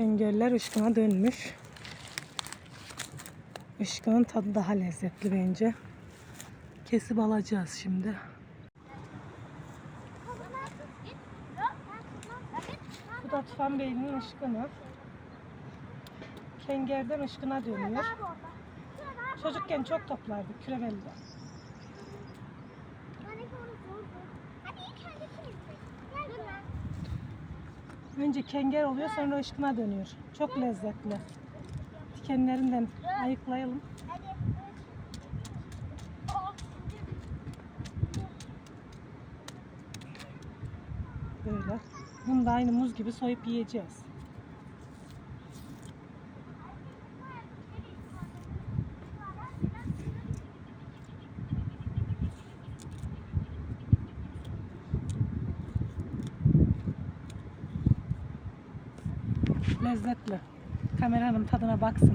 Kengerler ışkına dönmüş. Işkının tadı daha lezzetli bence. Kesip alacağız şimdi. Bu da Tufan Beyli'nin ışkını. Kengerden ışkına dönüyor. Çocukken çok toplardık Kürebeli'de. Önce kenger oluyor sonra ışkına dönüyor. Çok lezzetli. Dikenlerinden ayıklayalım. Böyle. Bunu da aynı muz gibi soyup yiyeceğiz. Lezzetli. Kameranın tadına baksın.